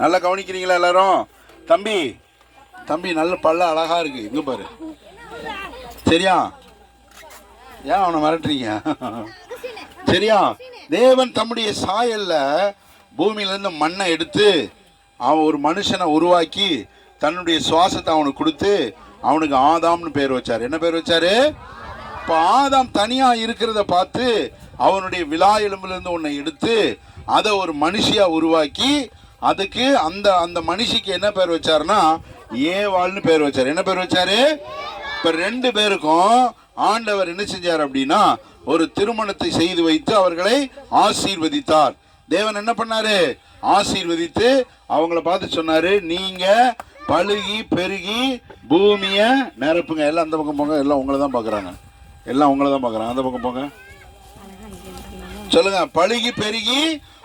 நல்லா கவனிக்கிறீங்களா எல்லாரும்? தம்பி தம்பி நல்ல பல்ல அழகா இருக்கு. இங்க பாரு. சரியா? ஏன் அவனை மிரட்டுறீங்க? சரியா? தேவன் தம்முடைய சாயல்ல பூமியிலேருந்து மண்ணை எடுத்து அவன் ஒரு மனுஷனை உருவாக்கி தன்னுடைய சுவாசத்தை அவனுக்கு கொடுத்து அவனுக்கு ஆதாம்னு பேர் வச்சார். என்ன பேர் வச்சாரு? இப்போ ஆதாம் தனியாக இருக்கிறத பார்த்து அவனுடைய விழா எலும்புலேருந்து ஒன்றை எடுத்து அதை ஒரு மனுஷியாக உருவாக்கி அதுக்கு அந்த அந்த மனுஷிக்கு என்ன பேர் வச்சாருன்னா ஏவாள்னு பேர் வச்சார். என்ன பேர் வச்சாரு? இப்ப ரெண்டு பேருக்கும் ஆண்டவர் என்ன செஞ்சார் அப்படின்னா ஒரு திருமணத்தை செய்து வைத்து அவர்களை ஆசீர்வதித்தார். தேவன் என்ன பண்ணாரு? ஆசீர்வதித்து அவங்கள பார்த்து சொன்னாரு நீங்க பழுகி பெருகி பூமிய நிரப்புங்க. எல்லாம் அந்த பக்கம் போங்க எல்லாம் உங்களை தான் பார்க்குறாங்க. எல்லாம் உங்களை தான் பார்க்குறாங்க. அந்த பக்கம் போங்க. சொல்லுங்க பழுகி பெருகி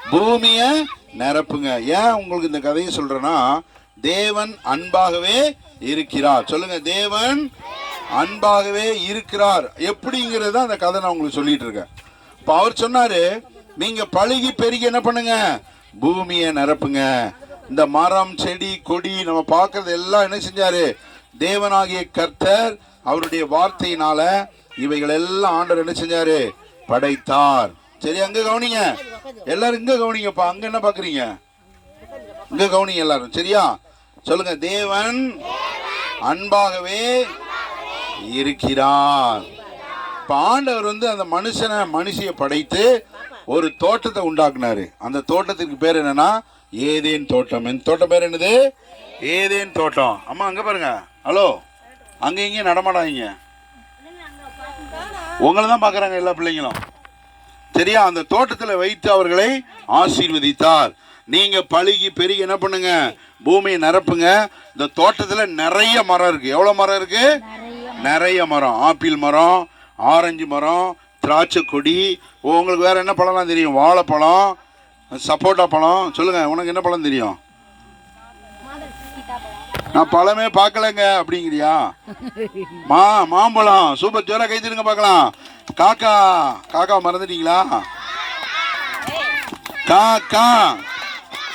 பூமிய நிரப்புங்க. ஏன் உங்களுக்கு இந்த கதையை சொல்றேன்னா தேவன் அன்பாகவே இருக்கிறார். சொல்லுங்க தேவன் அன்பாகவே இருக்கிறார். எப்படிங்கிறது அந்த கதை நான் உங்களுக்கு சொல்லிட்டு இருக்கேன். இப்போ அவர் சொன்னாரு நீங்க பழுகி பெருகி என்ன பண்ணுங்க? பூமியை நிரப்புங்க. இந்த மரம் செடி கொடி நம்ம பார்க்கறது எல்லாம் என்ன செஞ்சாரு? தேவனாகிய கர்த்தர் அவருடைய வார்த்தையினால இவைகள் எல்லாம் ஆண்டவர் என்ன செஞ்சாரு? படைத்தார். சரி அங்க கவனிங்க. எல்லாரும் இங்க கவனிங்கப்பா. அங்க என்ன பாக்குறீங்க? இங்க கவனிங்க எல்லாரும். சரியா? சொல்லுங்க. தேவன் அன்பாகவே இருக்கிறார். பாண்டவர் ஆண்டவர் வந்து அந்த மனுஷனை மனுஷிய படைத்து ஒரு தோட்டத்தை உண்டாக்குனாரு. அந்த தோட்டத்துக்கு பேர் என்னன்னா ஏதேன் தோட்டம். என் தோட்டம் பேர் என்னது? ஏதேன் தோட்டம். அம்மா அங்க பாருங்க. ஹலோ. அங்க இங்கே நடமாடாதீங்க. உங்களை தான் பார்க்குறாங்க எல்லா பிள்ளைங்களும். சரியா அந்த தோட்டத்தில் வைத்து அவர்களை ஆசீர்வதித்தார். நீங்க பழுகி பெருகி என்ன பண்ணுங்க? பூமியை நிரப்புங்க. இந்த தோட்டத்தில் நிறைய மரம் இருக்கு. எவ்வளோ மரம் இருக்கு? நிறைய மரம். ஆப்பிள் மரம் ஆரஞ்சு மரம் திராட்சை கொடி. உங்களுக்கு வேற என்ன பழம்லாம் தெரியும்? வாழைப்பழம் சப்போட்டா பழம். சொல்லுங்க உனக்கு என்ன பழம் தெரியும்? நான் பழமே பார்க்கலங்க அப்படிங்கிறியா? மா மாம்பழம். சூப்பர். ஜோரா கை திருங்க பார்க்கலாம். காக்கா காக்கா மறந்துட்டீங்களா? காக்கா.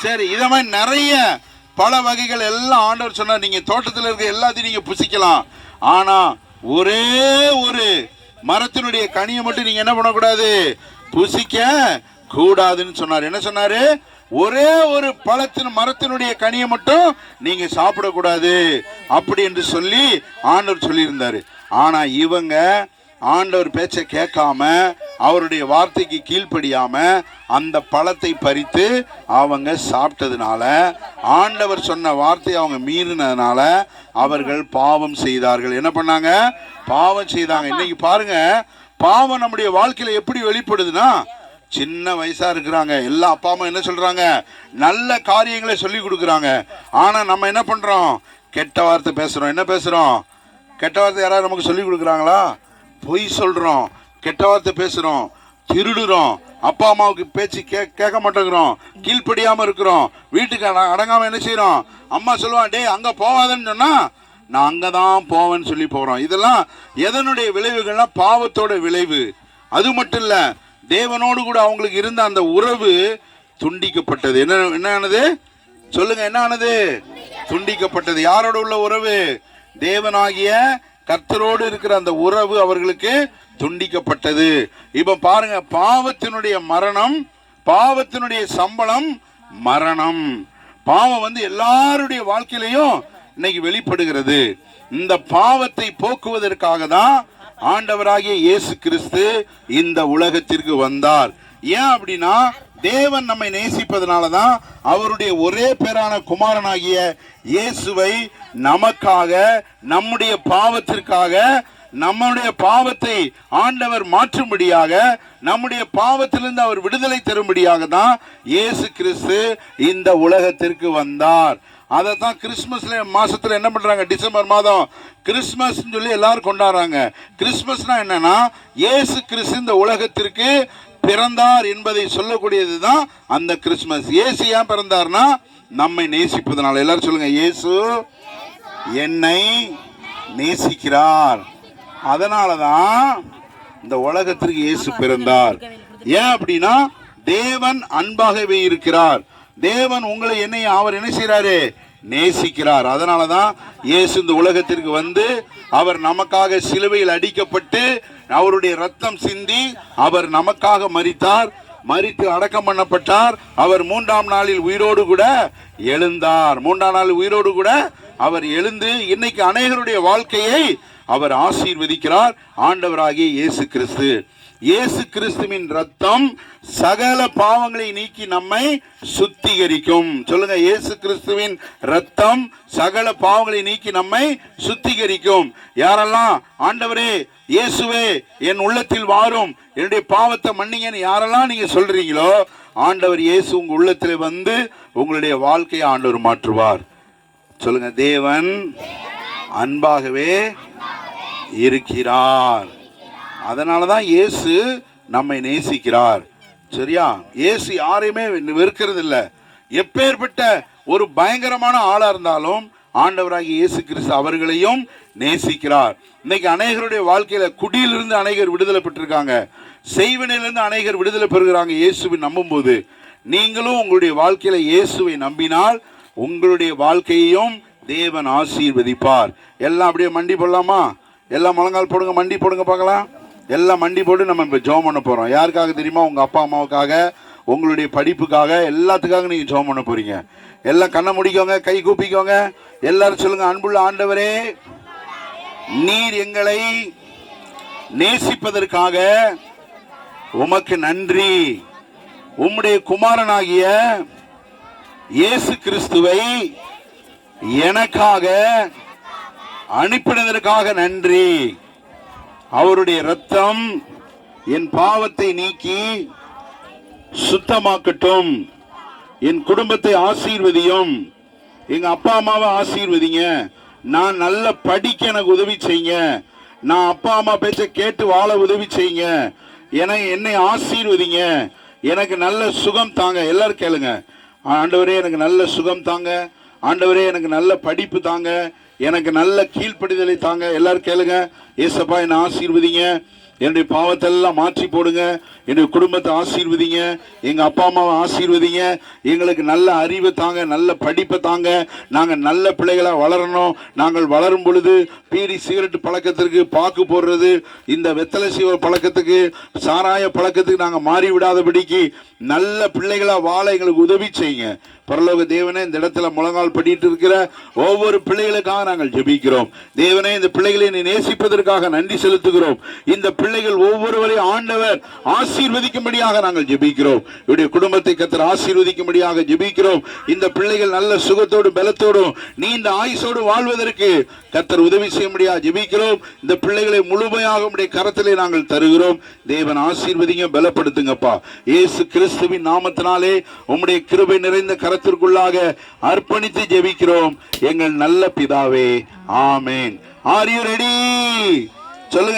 சரி இத மாதிரி நிறைய பல வகைகள் எல்லாம் ஆண்டவர் சொன்னார். நீங்க தோட்டத்தில் இருக்க எல்லாத்தையும் நீங்க புசிக்கலாம். ஆனா ஒரே ஒரு மரத்தினுடைய கனியை மட்டும் நீங்க என்ன பண்ணக்கூடாது? புசிக்க கூடாதுன்னு சொன்னார். என்ன சொன்னாரு? ஒரே ஒரு பழத்தின் மரத்தினுடைய கனியை மட்டும் நீங்க சாப்பிடக்கூடாது. அப்படி என்று சொல்லி ஆண்டவர் சொல்லியிருந்தாரு. ஆனா இவங்க ஆண்டவர் பேச்சை கேட்காம அவருடைய வார்த்தைக்கு கீழ்ப்படியாம அந்த பழத்தை பறித்து அவங்க சாப்பிட்டதுனால ஆண்டவர் சொன்ன வார்த்தையை அவங்க மீறினதுனால அவர்கள் பாவம் செய்தார்கள். என்ன பண்ணாங்க? பாவம் செய்தாங்க. இன்னைக்கு பாருங்க பாவம் நம்முடைய வாழ்க்கையில எப்படி வெளிப்படுதுன்னா சின்ன வயசா இருக்கிறாங்க. எல்லா அப்பா அம்மா என்ன சொல்றாங்க? நல்ல காரியங்களை சொல்லி கொடுக்குறாங்க. ஆனா நம்ம என்ன பண்றோம்? கெட்ட வார்த்தை பேசுறோம். என்ன பேசுறோம்? கெட்ட வார்த்தை யாராவது நமக்கு சொல்லி கொடுக்குறாங்களா? பொய் சொல்கிறோம் கெட்ட வார்த்தை பேசுகிறோம் திருடுறோம் அப்பா அம்மாவுக்கு பேச்சு கே கேட்க மாட்டேங்கிறோம் கீழ்ப்படியாமல் இருக்கிறோம் வீட்டுக்கு அட- என்ன செய்கிறோம் அம்மா சொல்லுவான் டேய் அங்கே போகாதன்னு சொன்னால் நான் அங்கே தான் போவேன்னு சொல்லி போகிறோம் இதெல்லாம் எதனுடைய விளைவுகள்னா பாவத்தோட விளைவு. அது மட்டும் இல்லை தேவனோடு கூட அவங்களுக்கு இருந்த அந்த உறவு துண்டிக்கப்பட்டது. என்ன என்ன ஆனது? சொல்லுங்க என்ன ஆனது? துண்டிக்கப்பட்டது. யாரோட உள்ள உறவு? தேவனாகிய கர்த்தரோடு இருக்கிற அந்த உறவு அவர்களுக்கு துண்டிக்கப்பட்டது. இப்ப பாருங்க பாவத்தினுடைய மரணம் பாவத்தினுடைய சம்பளம் மரணம். பாவம் வந்து எல்லாருடைய வாழ்க்கையிலையும் இன்னைக்கு வெளிப்படுகிறது. இந்த பாவத்தை போக்குவதற்காக தான் ஆண்டவராகிய இயேசு கிறிஸ்து இந்த உலகத்திற்கு வந்தார். ஏன் அப்படின்னா தேவன் நம்மை நேசிப்பதனால தான் அவருடைய ஒரே பேரான குமாரனாகிய இயேசுவை நமக்காக நம்முடைய பாவத்திற்காக நம்முடைய பாவத்தை ஆண்டவர் மாற்றும்படியாக நம்முடைய பாவத்திலிருந்து அவர் விடுதலை தரும்படியாக தான் இயேசு கிறிஸ்து இந்த உலகத்திற்கு வந்தார். அதை தான் கிறிஸ்மஸ்ல மாசத்துல என்ன பண்றாங்க? டிசம்பர் மாதம் கிறிஸ்மஸ் சொல்லி எல்லாரும் கொண்டாடுறாங்க. கிறிஸ்மஸ்னா என்னன்னா இயேசு கிறிஸ்து இந்த உலகத்திற்கு பிறந்தார் என்பதை சொல்லக்கூடியது தான் அந்த கிறிஸ்மஸ். இயேசு ஏன் பிறந்தார்னா நம்மை நேசிப்பதனால. எல்லாரும் சொல்லுங்க இயேசு என்னை நேசிக்கிறார். அதனால தான் இந்த உலகத்திற்கு இயேசு பிறந்தார். ஏன் அப்படின்னா தேவன் அன்பாகவே இருக்கிறார். தேவன் உங்களை என்னை அவர் என்ன செய்றாரு? நேசிக்கிறார். அதனாலதான் இயேசு இந்த உலகத்திற்கு வந்து அவர் நமக்காக சிலுவையில் அடிக்கப்பட்டு அவருடைய ரத்தம் சிந்தி அவர் நமக்காக மறித்தார் மறித்து அடக்கம் பண்ணப்பட்டார். அவர் மூன்றாம் நாளில் உயிரோடு கூட எழுந்தார். மூன்றாம் நாள் உயிரோடு கூட அவர் எழுந்து இன்னைக்கு அநேகருடைய வாழ்க்கையை அவர் ஆசீர்வதிக்கிறார். ஆண்டவராகிய இயேசு கிறிஸ்து. இயேசு கிறிஸ்துவின் ரத்தம் சகல பாவங்களை நீக்கி நம்மை சுத்திகரிக்கும். சொல்லுங்க இயேசு கிறிஸ்துவின் ரத்தம் சகல பாவங்களை நீக்கி நம்மை சுத்திகரிக்கும். யாரெல்லாம் ஆண்டவரே இயேசுவே என் உள்ளத்தில் வாரும் என்னுடைய பாவத்தை மன்னிங்கன்னு யாரெல்லாம் நீங்க சொல்றீங்களோ ஆண்டவர் இயேசு உங்க உள்ளத்தில் வந்து உங்களுடைய வாழ்க்கையை ஆண்டவர் மாற்றுவார். சொல்லுங்க தேவன் அன்பாகவே இருக்கிறார். அதனால தான் இயேசு நம்மை நேசிக்கிறார். சரியா? இயேசு யாரையுமே வெறுக்கிறது இல்லை எப்பேற்பட்ட ஒரு பயங்கரமான ஆளாக இருந்தாலும் ஆண்டவராகி இயேசு கிறிஸ்து அவர்களையும் நேசிக்கிறார். இன்னைக்கு அநேகருடைய வாழ்க்கையில குடியிலிருந்து அநேகர் விடுதலை பெற்றிருக்காங்க. செய்வனிலிருந்து அநேகர் விடுதலை பெறுகிறாங்க இயேசுவை நம்பும்போது. நீங்களும் உங்களுடைய வாழ்க்கையில இயேசுவை நம்பினால் உங்களுடைய வாழ்க்கையையும் தேவன் ஆசீர்வதிப்பார். எல்லாம் அப்படியே மண்டி போடலாமா? எல்லாம் முழங்கால் போடுங்க மண்டி போடுங்க பார்க்கலாம். எல்லாம் மண்டி போட்டு நம்ம இப்போ ஜோம் பண்ண போகிறோம் யாருக்காக தெரியுமா? உங்கள் அப்பா அம்மாவுக்காக உங்களுடைய படிப்புக்காக எல்லாத்துக்காக நீங்கள் ஜோம் பண்ண போகிறீங்க எல்லாம் கண்ணை முடிக்கோங்க கை கூப்பிக்கோங்க. எல்லாரும் சொல்லுங்க அன்புள்ள ஆண்டவரே நீர் எங்களை நேசிப்பதற்காக உமக்கு நன்றி. உம்முடைய குமாரனாகிய இயேசு கிறிஸ்துவை எனக்காக அனுப்பினதற்காக நன்றி. அவருடைய ரத்தம் என் பாவத்தை நீக்கி சுத்தமாக்கட்டும். என் குடும்பத்தை ஆசீர்வதியும். எங்க அப்பா அம்மாவை ஆசீர்வதிங்க. நான் நல்ல படிக்க எனக்கு உதவி செய்யுங்க. நான் அப்பா அம்மா பேச்ச கேட்டு வாழ உதவி செய்யுங்க. என என்னை ஆசீர்வதிங்க. எனக்கு நல்ல சுகம் தாங்க. எல்லாரும் கேளுங்க. ஆண்டவரே எனக்கு நல்ல சுகம் தாங்க. ஆண்டவரே எனக்கு நல்ல படிப்பு தாங்க. எனக்கு நல்ல கீழ்ப்படிதலை தாங்க. எல்லாரும் கேளுங்க. ஏசப்பா என்னை ஆசீர்வதிங்க. என்னுடைய பாவத்தை எல்லாம் மாற்றி போடுங்க. என்னுடைய குடும்பத்தை ஆசீர்வதிங்க. எங்கள் அப்பா அம்மாவை ஆசீர்வதிங்க. எங்களுக்கு நல்ல அறிவு தாங்க நல்ல படிப்பை தாங்க. நாங்கள் நல்ல பிள்ளைகளாக வளரணும். நாங்கள் வளரும் பொழுது பீடி சிகரெட் பழக்கத்திற்கு பாக்கு போடுறது இந்த வெத்தலை சீவ பழக்கத்துக்கு சாராய பழக்கத்துக்கு நாங்கள் மாறி விடாதபடிக்கு நல்ல பிள்ளைகளாக வாழ எங்களுக்கு உதவி செய்யுங்க. பரலோக தேவனே இந்த இடத்துல முழங்கால் படிட்டு இருக்கிற ஒவ்வொரு பிள்ளைகளுக்காக நாங்கள் ஜெபிக்கிறோம். தேவனே இந்த பிள்ளைகளை நீ நேசிப்பதற்காக நன்றி செலுத்துகிறோம். இந்த பிள்ளைகள் ஒவ்வொருவரையும் ஆண்டவர் ஆசீர்வதிக்கும்படியாக நாங்கள் ஜெபிக்கிறோம். இவருடைய குடும்பத்தை கத்தர் ஆசீர்வதிக்கும்படியாக ஜெபிக்கிறோம். இந்த பிள்ளைகள் நல்ல சுகத்தோடு பலத்தோடும் நீண்ட ஆயுசோடு வாழ்வதற்கு கத்தர் உதவி செய்யும்படியாக ஜெபிக்கிறோம். இந்த பிள்ளைகளை முழுமையாக உடைய கரத்திலே நாங்கள் தருகிறோம். தேவன் ஆசீர்வதிங்க பலப்படுத்துங்கப்பா. இயேசு கிறிஸ்துவின் நாமத்தினாலே உம்முடைய கிருபை நிறைந்த கர கரத்திற்குள்ளாக அர்ப்பணித்து ஜெபிக்கிறோம். எங்கள் நல்ல பிதாவே ஆமேன். ஆர் யூ ரெடி சொல்லுங்க